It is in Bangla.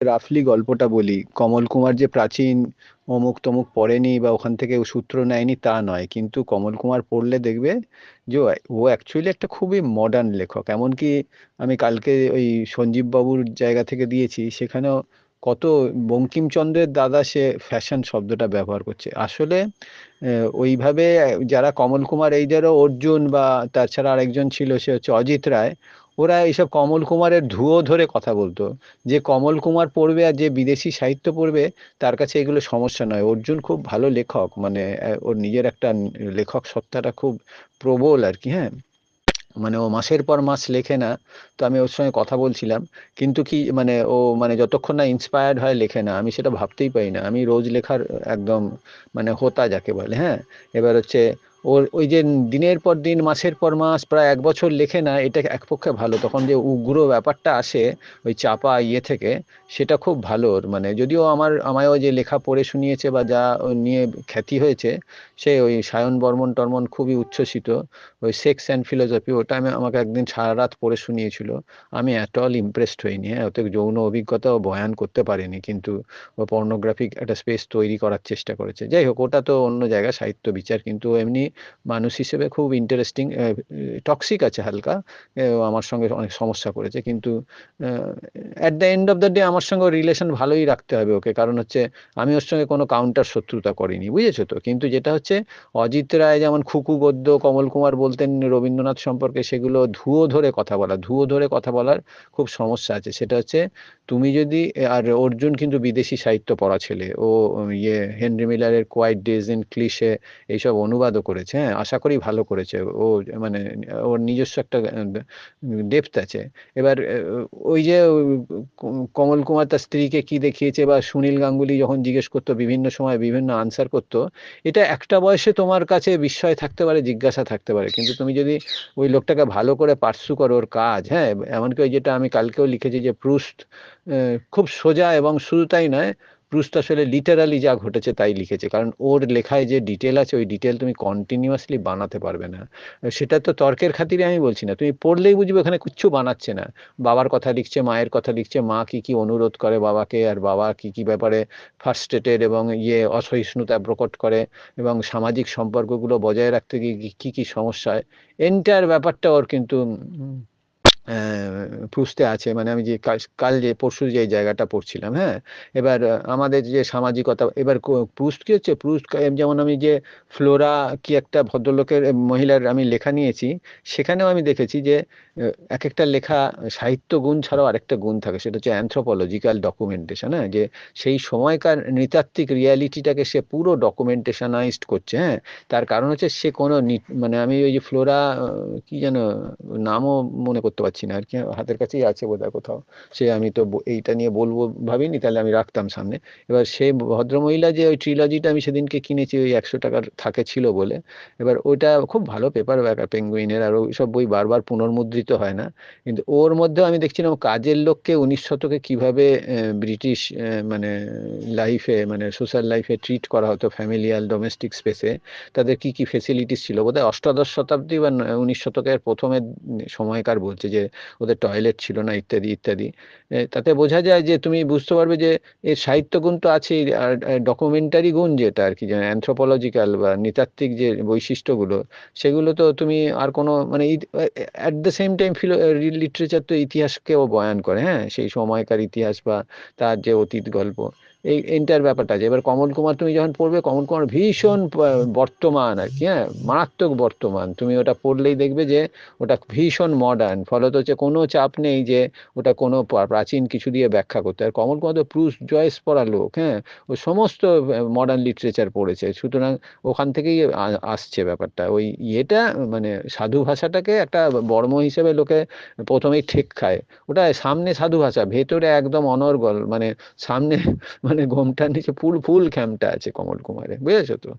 রাফলি গল্পটা বলি। কমল কুমার যে প্রাচীন অমুক তমুক পড়েনি বা ওখান থেকে সূত্র নেয়নি তা নয়। কিন্তু কমল কুমার পড়লে দেখবে যে ও অ্যাকচুয়ালি একটা খুবই মডার্ন লেখক। এমনকি আমি কালকে ওই সঞ্জীব বাবুর জায়গা থেকে দিয়েছি, সেখানেও কত বঙ্কিমচন্দ্রের দাদা সে ফ্যাশন শব্দটা ব্যবহার করছে। আসলে ওইভাবে যারা কমল কুমার, এই যারা অর্জুন বা তাছাড়া আরেকজন ছিল সে হচ্ছে অজিত রায় ওরা এইসব কমল কুমারের ধুয়ো ধরে কথা বলতো। যে কমল কুমার পড়বে আর যে বিদেশি সাহিত্য পড়বে, তার কাছে এগুলো সমস্যা নয়। অর্জুন খুব ভালো লেখক মানে ওর নিজের একটা লেখক সত্তাটা খুব প্রবল আর কি হ্যাঁ? মানে ও মাসের পর মাস লেখে না, তো আমি ওর সঙ্গে কথা বলছিলাম। কিন্তু কি মানে ও মানে যতক্ষণ না ইন্সপায়ার্ড হয় লেখে না, আমি সেটা ভাবতেই পারি না। আমি রোজ লেখার একদম মানে হোতা যাকে বলে হ্যাঁ? এবার হচ্ছে ওর ওই যে দিনের পর দিন, মাসের পর মাস প্রায় এক বছর লেখে না, এটা এক পক্ষে ভালো। তখন যে উগ্র ব্যাপারটা আসে ওই চাপা ইয়ে থেকে, সেটা খুব ভালো ওর। মানে যদিও আমার, আমায়ও যে লেখা পড়ে শুনিয়েছে বা যা নিয়ে খ্যাতি হয়েছে, সে ওই সায়ন বর্মন টর্মন খুবই উচ্ছ্বসিত। ওই সেক্স অ্যান্ড ফিলোসফি, ওটা আমি আমাকে একদিন সারা রাত পড়ে শুনিয়েছিল। আমি এত অল ইমপ্রেসড হইনি হ্যাঁ। ওতে যৌন অভিজ্ঞতাও বয়ান করতে পারিনি, কিন্তু ও পর্নোগ্রাফিক একটা স্পেস তৈরি করার চেষ্টা করেছে। যাই হোক, ওটা তো অন্য জায়গা সাহিত্য বিচার, কিন্তু এমনি মানুষ হিসেবে খুব ইন্টারেস্টিং টক্সিক আছে হালকা আমার সঙ্গে অনেক সমস্যা করেছে। কিন্তু at the end of the day আমার সঙ্গে রিলেশন ভালোই রাখতে হবে ওকে। কারণ হচ্ছে আমি ওর সঙ্গে কোনো কাউন্টার শত্রুতা করিনি, বুঝেছ তো? কিন্তু যেটা হচ্ছে অজিত রায় যেমন খুকু গদ্য কমল কুমার বলতেন রবীন্দ্রনাথ সম্পর্কে, সেগুলো ধুয়ো ধরে কথা বলা, ধুয়ো ধরে কথা বলার খুব সমস্যা আছে। সেটা হচ্ছে তুমি যদি, আর অর্জুন কিন্তু বিদেশি সাহিত্য পড়া ছেলে, ও ইয়ে হেনরি মিলারের কোয়াইট ডেজ ইন ক্লিশে এইসব অনুবাদও করেছে হ্যাঁ আশা করি ভালো করেছে। ও মানে ওর নিজস্ব একটা ডেপথ আছে। এবার ওই যে কমল কুমার তার স্ত্রীকে কি দেখিয়েছে বা সুনীল গাঙ্গুলি যখন জিজ্ঞেস করতো বিভিন্ন সময়, বিভিন্ন আনসার করতো, এটা একটা বয়সে তোমার কাছে বিস্ময় থাকতে পারে, জিজ্ঞাসা থাকতে পারে। কিন্তু তুমি যদি ওই লোকটাকে ভালো করে পার্সু করো ওর কাজ হ্যাঁ এমনকি ওই যেটা আমি কালকেও লিখেছি যে প্রুস্ট খুব সোজা এবং শুধু তাই নয় প্রুস্ট আসলে লিটারালি যা ঘটেছে তাই লিখেছে। কারণ ওর লেখায় যে ডিটেল আছে, ওই ডিটেল তুমি কন্টিনিউয়াসলি বানাতে পারবে না। সেটা তো তর্কের খাতিরে আমি বলছি না। তুমি পড়লেই বুঝবে ওখানে কিচ্ছু বানাচ্ছে না। বাবার কথা লিখছে, মায়ের কথা লিখছে, মা কি কি অনুরোধ করে বাবাকে, আর বাবা কি কি ব্যাপারে ফার্স্টেটেড এবং ইয়ে অসহিষ্ণুতা প্রকট করে এবং সামাজিক সম্পর্কগুলো বজায় রাখতে গিয়ে কী কী সমস্যা হয়। এন্টায়ার ব্যাপারটা ওর কিন্তু পুষতে আছে। মানে আমি যে কাল যে পরশু যে জায়গাটা পড়ছিলাম হ্যাঁ? এবার আমাদের যে সামাজিকতা, এবার প্রুস্ট কি হচ্ছে? প্রুস্ট যেমন আমি যে ফ্লোরা কি একটা ভদ্রলোকের মহিলার আমি লেখা নিয়েছি, সেখানেও আমি দেখেছি যে এক একটা লেখা সাহিত্য গুণ ছাড়াও আরেকটা গুণ থাকে। সেটা হচ্ছে অ্যান্থ্রোপোলজিক্যাল ডকুমেন্টেশন হ্যাঁ? যে সেই সময়কার নৃতাত্ত্বিক রিয়ালিটিটাকে সে পুরো ডকুমেন্টেশনাইজড করছে হ্যাঁ? তার কারণ হচ্ছে সে কোনো মানে আমি ওই যে ফ্লোরা কি যেন, নামও মনে করতে পারছি না। আর কি হাতের কাছেই আছে বোধহয় কোথাও। সে আমি তো এইটা নিয়ে বলব, ভাবিনি, তাহলে আমি রাখতাম সামনে। এবার সে ভদ্রমহিলা যে ওই ট্রিলজিটা আমি সেদিনকে কিনেছি, ওই একশো টাকার থাকে ছিল বলে। এবার ওইটা খুব ভালো পেপার ব্যাকার পেঙ্গুইনের আর ওই সব বই বারবার পুনর্মুদ্রিত হয় না। কিন্তু ওর মধ্যেও আমি দেখছিলাম, কাজের লোককে উনিশ শতকে কীভাবে ব্রিটিশ মানে লাইফে মানে সোশ্যাল লাইফে ট্রিট করা হতো ফ্যামিলিয়াল ডোমেস্টিক স্পেসে তাদের কি কি ফেসিলিটিস ছিল? বোধহয় অষ্টাদশ শতাব্দী বা উনিশ শতকের প্রথমের সময়কার বলছে যে ওদের টয়লেট ছিল না, ইত্যাদি ইত্যাদি। তাতে বোঝা যায় যে তুমি বুঝতে পারবে যে এর সাহিত্য গুণ তো আছেই, আর ডকুমেন্টারি গুণ যেটা আর কি, যে অ্যান্থ্রোপোলজিক্যাল বা নৃতাত্ত্বিক যে বৈশিষ্ট্যগুলো, সেগুলো তো তুমি আর কোনো মানে at the same time philo literature তো ইতিহাসকেও বয়ান করে হ্যাঁ? সেই সময়কার ইতিহাস বা তার যে অতীত গল্প। এই এন্টার ব্যাপারটা আছে এবার কমল কুমার তুমি যখন পড়বে, কমল কুমার ভীষণ বর্তমান আর কি হ্যাঁ মারাত্মক বর্তমান। তুমি ওটা পড়লেই দেখবে যে, ওটা ভীষণ মডার্ন ফলত হচ্ছে কোনো চাপ নেই যে, ওটা কোনো প্রাচীন কিছু দিয়ে ব্যাখ্যা করতে। আর কমল কুমার তো প্রুস জয়েস পড়া লোক হ্যাঁ ও সমস্ত মডার্ন লিটারেচার পড়েছে। সুতরাং ওখান থেকেই আসছে ব্যাপারটা। ওই ইয়েটা মানে সাধু ভাষাটাকে একটা বর্ম হিসেবে লোকে প্রথমেই ঠেক খায়। ওটা সামনে সাধু ভাষা, ভেতরে একদম অনর্গল মানে সামনে মানে ঘোমটার নিচে ফুল ফুল খ্যামটা আছে কমল কুমারে বুঝেছ তো?